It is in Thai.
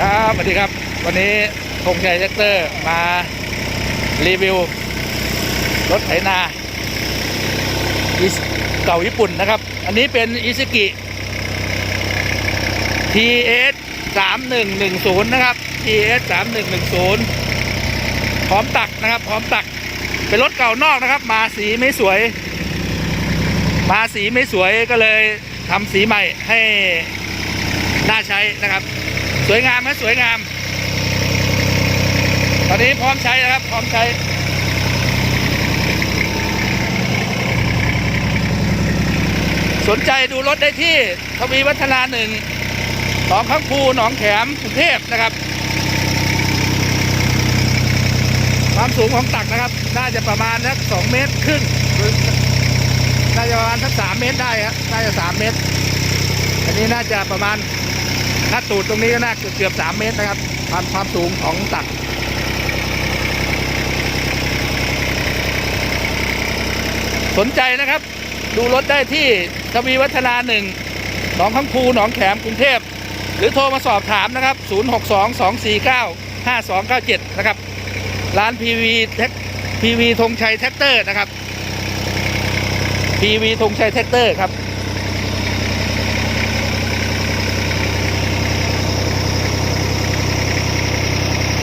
ครับสวัสดีครับ วันนี้ธงชัยแท็กเตอร์มารีวิว รถไถนาเก่าญี่ปุ่นนะครับ อันนี้เป็นอิซ k กิ TS 3110 นะครับ TS 3110 พร้อมตักนะครับ พร้อมตัก เป็นรถเก่านอกนะครับ มาสีไม่สวย มาสีไม่สวยก็เลยทำสีใหม่ให้น่าใช้นะครับ สวยงามนะสวยงาม ตอนนี้พร้อมใช้นะครับ พร้อมใช้สนใจดูรถได้ที่ทวีวัฒนาหนึ่งสองข้างภูหนองแขมกรุงเทพนะครับ ความสูงของตักนะครับ น่าจะประมาณสักสองเมตรครึ่งน่าจะประมาณสักสามเมตรได้ครับน่าจะสามเมตร อันนี้น่าจะประมาณ หน้าตูดตรงนี้ก็น่าเกือบเกือบสามเมตรนะครับความความสูงของตักสนใจนะครับ ดูรถได้ที่ทวีวัฒนาหนึ่งหนองข้างภูหนองแขมกรุงเทพ หรือโทรมาสอบถามนะครับ 0622495297 นะครับ ร้านพีวีแท็กพีวีธงชัยแท็กเตอร์นะครับพีวีธงชัยแท็กเตอร์ครับ